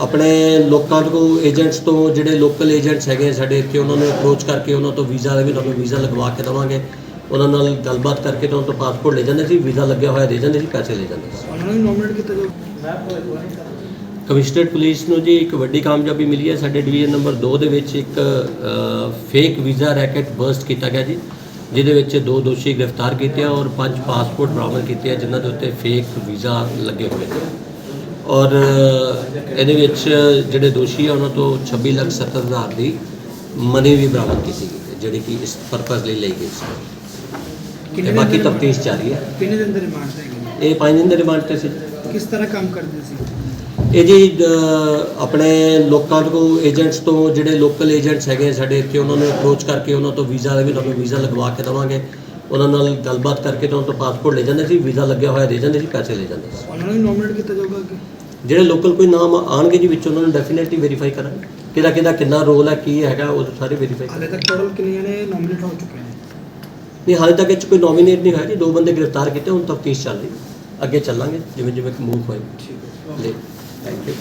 ਆਪਣੇ ਲੋਕਾਂ ਤੋਂ ਏਜੰਟਸ ਤੋਂ ਜਿਹੜੇ ਲੋਕਲ ਏਜੰਟਸ ਹੈਗੇ ਸਾਡੇ ਇੱਥੇ ਉਹਨਾਂ ਨੂੰ ਅਪਰੋਚ ਕਰਕੇ ਉਹਨਾਂ ਤੋਂ ਵੀਜ਼ਾ ਦੇ ਵੀ ਤੁਹਾਨੂੰ ਵੀਜ਼ਾ ਲਗਵਾ ਕੇ ਦੇਵਾਂਗੇ। ਉਹਨਾਂ ਨਾਲ ਗੱਲਬਾਤ ਕਰਕੇ ਤਾਂ ਉਹਨਾਂ ਤੋਂ ਪਾਸਪੋਰਟ ਲੈ ਜਾਂਦੇ ਸੀ ਵੀਜ਼ਾ ਲੱਗਿਆ ਹੋਇਆ ਦੇ ਜਾਂਦੇ ਸੀ ਪੈਸੇ ਲੈ ਜਾਂਦੇ ਸੀ। ਉਹਨਾਂ ਨੂੰ ਨੋਮੀਨੇਟ ਕੀਤਾ ਜਾਊ। ਕਮਿਸ਼ਨਰੇਟ ਪੁਲਿਸ ਨੂੰ ਜੀ ਇੱਕ ਵੱਡੀ ਕਾਮਯਾਬੀ ਮਿਲੀ ਹੈ। ਸਾਡੇ ਡਿਵੀਜ਼ਨ ਨੰਬਰ 2 ਦੇ ਵਿੱਚ ਇੱਕ ਫੇਕ ਵੀਜ਼ਾ ਰੈਕਟ ਬਰਸਟ ਕੀਤਾ ਗਿਆ ਜੀ ਜਿਹਦੇ ਵਿੱਚ ਦੋ ਦੋਸ਼ੀ ਗ੍ਰਿਫਤਾਰ ਕੀਤੇ ਆ ਔਰ ਪੰਜ ਪਾਸਪੋਰਟ ਬਰਾਮਦ ਕੀਤੇ ਆ ਜਿਨ੍ਹਾਂ ਦੇ ਉੱਤੇ ਫੇਕ ਵੀਜ਼ਾ ਲੱਗੇ ਹੋਏ ਨੇ। ਔਰ ਇਹਦੇ ਵਿੱਚ ਜਿਹੜੇ ਦੋਸ਼ੀ ਆ ਉਹਨਾਂ ਤੋਂ 26 ਲੱਖ 70 ਹਜ਼ਾਰ ਦੀ ਮਨੀ ਵੀ ਬਰਾਮਦ ਕੀਤੀ ਗਈ ਹੈ ਜਿਹੜੀ ਕਿ ਇਸ ਪਰਪਸ ਲਈ ਲਈ ਗਈ ਸੀ। ਤੇ ਬਾਕੀ ਤਫਤੀਸ਼ ਜਾਰੀ ਹੈ। ਕਿੰਨੇ ਦਿਨ ਦੇ ਰਿਮਾਂਡ ਤੇ ਹੈਗੇ ਇਹ ਪੰਜ ਦਿਨ ਦੇ ਰਿਮਾਂਡ ਤੇ ਸੀ? ਕਿਸ ਤਰ੍ਹਾਂ ਕੰਮ ਕਰਦੇ ਸੀ? ਇਹ ਜੀ ਆਪਣੇ ਲੋਕਾਂ ਤੋਂ ਏਜੰਟਸ ਤੋਂ ਜਿਹੜੇ ਲੋਕਲ ਏਜੰਟਸ ਹੈਗੇ ਸਾਡੇ ਇੱਥੇ ਉਹਨਾਂ ਨੂੰ ਅਪਰੋਚ ਕਰਕੇ ਉਹਨਾਂ ਤੋਂ ਵੀਜ਼ਾ ਦੇ ਵੀ ਤੁਹਾਨੂੰ ਵੀਜ਼ਾ ਲਗਵਾ ਕੇ ਦੇਵਾਂਗੇ। ਉਹਨਾਂ ਨਾਲ ਗੱਲਬਾਤ ਕਰਕੇ ਤਾਂ ਉਹਨਾਂ ਤੋਂ ਪਾਸਪੋਰਟ ਲੈ ਜਾਂਦੇ ਸੀ ਵੀਜ਼ਾ ਲੱਗਿਆ ਹੋਇਆ ਦੇ ਜਾਂਦੇ ਸੀ ਪੈਸੇ ਲੈ ਜਾਂਦੇ ਸੀ। ਉਹਨਾਂ ਨੂੰ ਨੋਮੀਨੇਟ ਕੀਤਾ ਜਾਊਗਾ ਅੱਗੇ? ਜਿਹੜੇ ਲੋਕਲ ਕੋਈ ਨਾਮ ਆਣਗੇ ਜੀ ਵਿੱਚ ਉਹਨਾਂ ਨੂੰ ਡੈਫੀਨਿਟਲੀ ਵੈਰੀਫਾਈ ਕਰਾਂਗੇ। ਕਿਹਦਾ ਕਿਹਦਾ ਕਿੰਨਾ ਰੋਲ ਹੈ ਕੀ ਹੈਗਾ ਉਹ ਸਾਰੇ ਵੈਰੀਫਾਈ ਹਾਲੇ ਤੱਕ ਟੋਟਲ ਕਿੰਨੀਆਂ ਨੇ ਨੋਮੀਨੇਟ ਹੋ ਚੁੱਕੇ ਨੇ? ਨਹੀਂ ਹਾਲੇ ਤੱਕ ਇਹ 'ਚ ਕੋਈ ਨੋਮੀਨੇਟ ਨਹੀਂ ਹੋਇਆ ਜੀ। ਦੋ ਬੰਦੇ ਗ੍ਰਿਫਤਾਰ ਕੀਤੇ ਹੁਣ ਤਫਤੀਸ਼ ਚੱਲ ਰਹੀ। ਅੱਗੇ ਚੱਲਾਂਗੇ ਜਿਵੇਂ ਜਿਵੇਂ ਮੂਵ ਹੋਏ। ਠੀਕ ਹੈ। Thank you